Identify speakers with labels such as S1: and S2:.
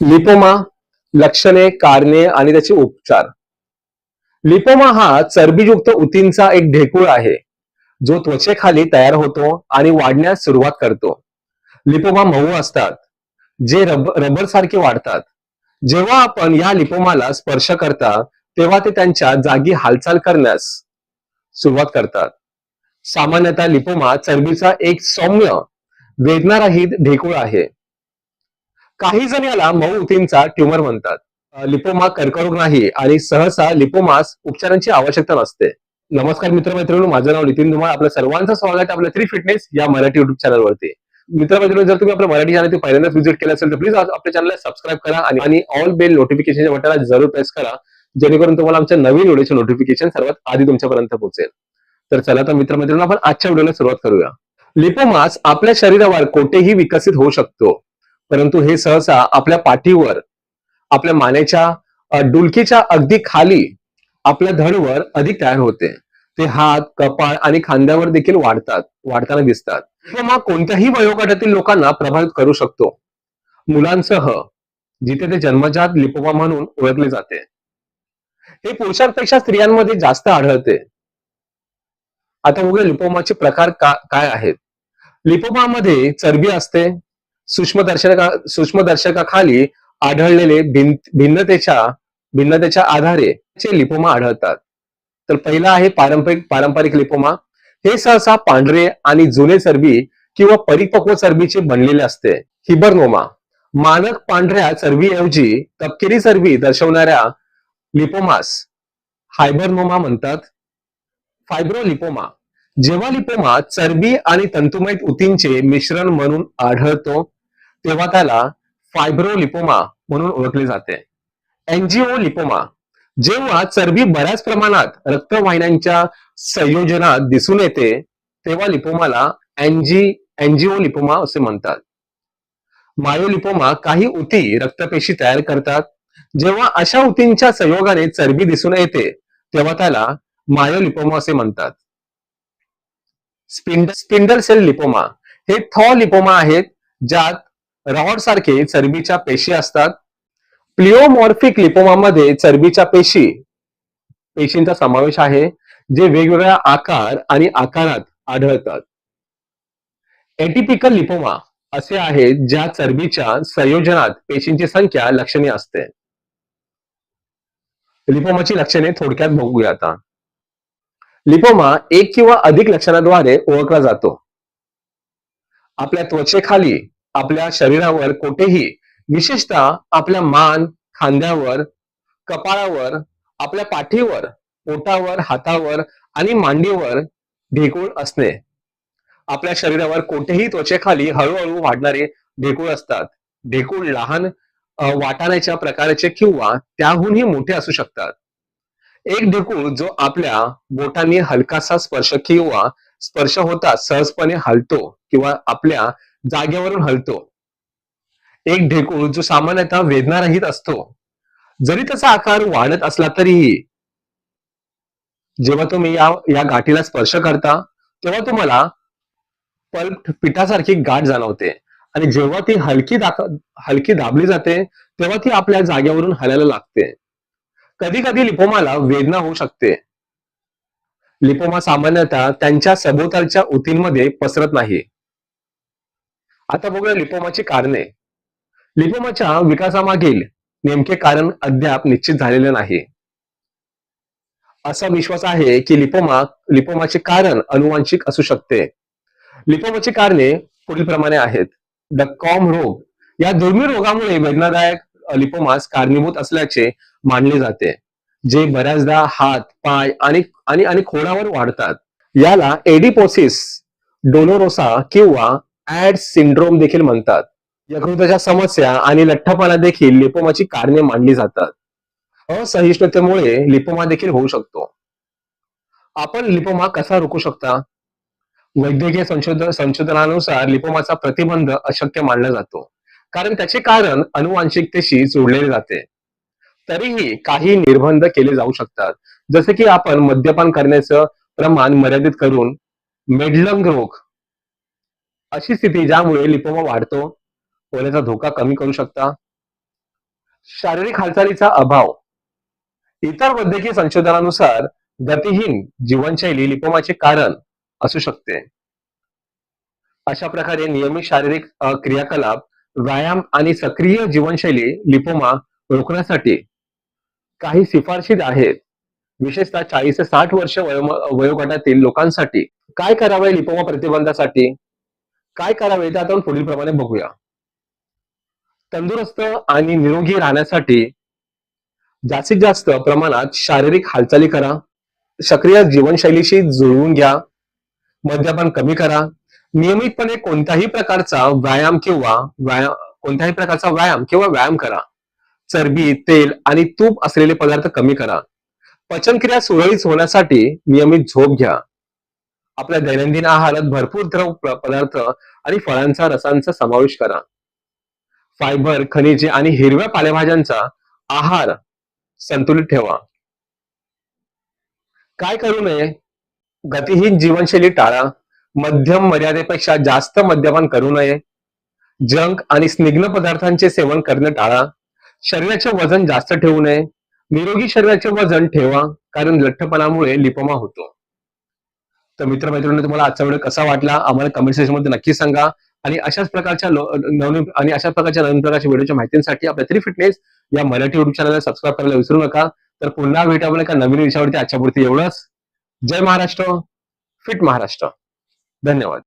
S1: Lipoma लक्षणे कारणे आणि त्याचे उपचार. लिपोमा हा चरबीयुक्त उतींचा एक ढेकूळ आहे जो त्वचेखाली तयार होतो आणि वाढण्यास सुरुवात करतो. लिपोमा मऊ असतात जे रब रबर सारखे वाढतात. जेव्हा आपण या लिपोमाला स्पर्श करता तेव्हा ते त्यांच्या जागी हालचाल करण्यास सुरुवात करतात. सामान्यतः लिपोमा चरबीचा एक सौम्य वेदनारहित ढेकूळ आहे. काही जण याला मऊ उतींचा ट्यूमर म्हणतात. लिपोमा कर्करोग नाही आणि सहसा लिपोमास उपचारांची आवश्यकता नसते. नमस्कार मित्रमैत्रिणी माझं नाव नितीन धुमाळ. आपलं सर्वांचं स्वागत आहे आपल्या थ्री फिटनेस या मराठी युट्यूब चॅनलवरती मित्रमैत्रिणी जर तुम्ही आपल्या मराठी चॅनल पहिल्यांदाच व्हिजिट केलं असेल तर प्लीज आपल्या चॅनलला सबस्क्राईब करा आणि आणि ऑल बेल नोटिफिकेशनच्या बटनला जरूर प्रेस करा जेणेकरून तुम्हाला आमच्या नवीन व्हिडिओचे नोटिफिकेशन सर्वात आधी तुमच्यापर्यंत पोहोचेल. तर चला तर मित्रमैत्रिणी आपण आजच्या व्हिडिओला सुरुवात करूया. लिपोमास आपल्या शरीरावर कोठेही विकसित होऊ शकतो. परंतु हे सहसा आपल्या पाठीवर आपल्या मानेच्या डुलकीच्या अगदी खाली आपल्या धडवर अधिक तयार होते. ते हात कपाळ आणि खांद्यावर देखील वाढतात वाढताना दिसतात. किंवा कोणत्याही वयोगटातील लोकांना प्रभावित करू शकतो. मुलांसह जिथे ते जन्मजात लिपोमा म्हणून ओळखले जाते. हे पुरुषांपेक्षा स्त्रियांमध्ये जास्त आढळते. आता बघूया लिपोमाचे प्रकार का, काय आहेत. लिपोमामध्ये चरबी असते सूक्ष्मदर्शका सूक्ष्मदर्शकाखाली आढळलेले भिन- भिन्नतेच्या भिन्नतेच्या आधारे चे लिपोमा आढळतात. तर पहिला आहे पारंपरिक पारंपरिक लिपोमा. हे सहसा पांढरे आणि जुने चरबी किंवा परिपक्व चरबीचे बनलेले असते. हिबरनोमा. मानक पांढऱ्या चरबीऐवजी तपकिरी चरबी दर्शवणाऱ्या लिपोमास हायबरनोमा म्हणतात. फायब्रोलिपोमा. जेव्हा लिपोमा चरबी आणि तंतुमय उतींचे मिश्रण म्हणून आढळतो तेव्हा त्याला फायब्रोलिपोमा म्हणून ओळखले जाते. एनजीओ लिपोमा जेव्हा चरबी बऱ्याच प्रमाणात रक्तवाहिन्यांच्या संयोजनात दिसून येते तेव्हा लिपोमाला एनजी एनजीओ लिपोमा असे म्हणतात. मायोलिपोमा काही उती रक्तपेशी तयार करतात. जेव्हा अशा उतींच्या संयोगाने चरबी दिसून येते तेव्हा त्याला मायोलिपोमा असे म्हणतात. स्पिंड स्पिंडल सेल लिपोमा हे थॉ लिपोमा आहेत ज्यात रॉड सारखे चरबीच्या पेशी असतात. प्लिओमॉर्फिक लिपोमामध्ये चरबीच्या पेशी पेशींचा समावेश आहे जे वेगवेगळ्या आकार आणि आकारात आढळतात. एटिपिकल लिपोमा असे आहेत ज्या चरबीच्या संयोजनात पेशींची संख्या लक्षणीय असते. लिपोमाची लक्षणे थोडक्यात बघूया आता. लिपोमा एक किंवा अधिक लक्षणाद्वारे ओळखला जातो. आपल्या त्वचेखाली आपल्या शरीरावर कोठेही विशेषतः आपल्या मान खांद्यावर कपाळावर आपल्या पाठीवर पोटावर हातावर आणि मांडीवर ढेकूळ असणे. आपल्या शरीरावर कोठेही त्वचेखाली हळूहळू वाढणारे ढेकूळ असतात. ढेकूळ लहान वाटाण्याच्या प्रकारचे किंवा त्याहूनही मोठे असू शकतात. एक ढेकूळ जो आपल्या बोटांनी हलकासा स्पर्श किंवा स्पर्श होता सहजपणे हलतो किंवा आपल्या जागेवरून हलतो. एक ढेकूळ जो सामान्यतः वेदनारहित असतो. जरी त्याचा आकार वाढत असला तरीही जेव्हा तुम्ही या या गाठीला स्पर्श करता तेव्हा तुम्हाला पल्प पिठासारखी गाठ जाणवते. आणि जेव्हा ती हलकी दाख हलकी दाबली जाते तेव्हा ती आपल्या जागेवरून हलायला लागते. कधी कधी लिपोमाला वेदना होऊ शकते. लिपोमा सामान्यतः त्यांच्या सभोवतालच्या उतींमध्ये पसरत नाही. आता बघूया लिपोमाची कारणे. लिपोमाच्या विकासामागील नेमके कारण अद्याप निश्चित झालेले नाही. असा विश्वास आहे की लिपोमा लिपोमाचे कारण अनुवांशिक असू शकते. लिपोमाची कारणे पुढील प्रमाणे आहेत. द कॉम रोग या दुर्मिळ रोगामुळे वेदनादायक लिपोमास कारणीभूत असल्याचे मानले जाते जे बऱ्याचदा हात पाय आणि आणि आणि खोडावर वाढतात. याला एडिपोसिस डोलोरोसा किंवा ऍड सिंड्रोम देखील म्हणतात. यकृताच्या समस्या आणि लठ्ठपणा देखील लिपोमाची कारणे मानली जातात. असहिष्णुतेमुळे लिपोमा देखील होऊ शकतो. आपण लिपोमा कसा रोखू शकता? वैद्यकीय संशोधन संशोधनानुसार लिपोमाचा प्रतिबंध अशक्य मानला जातो. कारण त्याचे कारण अनुवांशिकतेशी जोडलेले जाते. तरीही काही निर्बंध केले जाऊ शकतात. जसे की आपण मद्यपान करण्याचं प्रमाण मर्यादित करून मेडलंग रोग अशी स्थिती ज्यामुळे लिपोमा वाढतो होण्याचा धोका कमी करू शकता. शारीरिक हालचालीचा अभाव. इतर वैद्यकीय संशोधनानुसार गतिहीन जीवनशैली लिपोमाचे कारण असू शकते. अशा प्रकारे नियमित शारीरिक क्रियाकलाप व्यायाम आणि सक्रिय जीवनशैली लिपोमा रोखण्यासाठी काही शिफारशी आहेत. विशेषतः चाळीस ते साठ वर्ष वयो- वयोगटातील लोकांसाठी. काय करावे लिपोमा प्रतिबंधासाठी? काय करावे ते आता आपण पुढील प्रमाणे बघूया. तंदुरुस्त आणि निरोगी राहण्यासाठी जास्तीत जास्त प्रमाणात शारीरिक हालचाली करा. सक्रिय जीवनशैलीशी जुळवून घ्या. मद्यपान कमी करा. नियमितपणे कोणत्याही प्रकारचा व्यायाम किंवा व्यायाम कोणत्याही प्रकारचा व्यायाम किंवा व्यायाम करा. चरबी तेल आणि तूप असलेले पदार्थ कमी करा. पचनक्रिया सुरळीत होण्यासाठी नियमित झोप घ्या. आपल्या दैनंदिन आहारात भरपूर द्रव पदार्थ आणि फळांचा रसांचा समावेश करा. फायबर खनिजे आणि हिरव्या पालेभाज्यांचा आहार संतुलित ठेवा. काय करू नये? गतिहीन जीवनशैली टाळा. मध्यम मर्यादेपेक्षा जास्त मद्यपान करू नये. जंक आणि स्निग्ध पदार्थांचे सेवन करणे टाळा. शरीराचे वजन जास्त ठेवू नये. निरोगी शरीराचे वजन ठेवा कारण लठ्ठपणामुळे लिपोमा होतो. तर मित्रमैत्रिणी तुम्हाला आजचा व्हिडिओ कसा वाटला? आम्हाला कमेंट सेक्शनमध्ये नक्की सांगा. आणि अशाच प्रकारच्या नवीन आणि अशाच प्रकारच्या नवीन प्रकारच्या व्हिडिओच्या माहितीसाठी आपल्या थ्री फिटनेस या मराठी युट्यूब चॅनलला सबस्क्राईब करायला विसरू नका. तर पुन्हा भेटू आपण एका नवीन विषयावरती. आजच्या पुरती एवढंच. जय महाराष्ट्र. फिट महाराष्ट्र. धन्यवाद.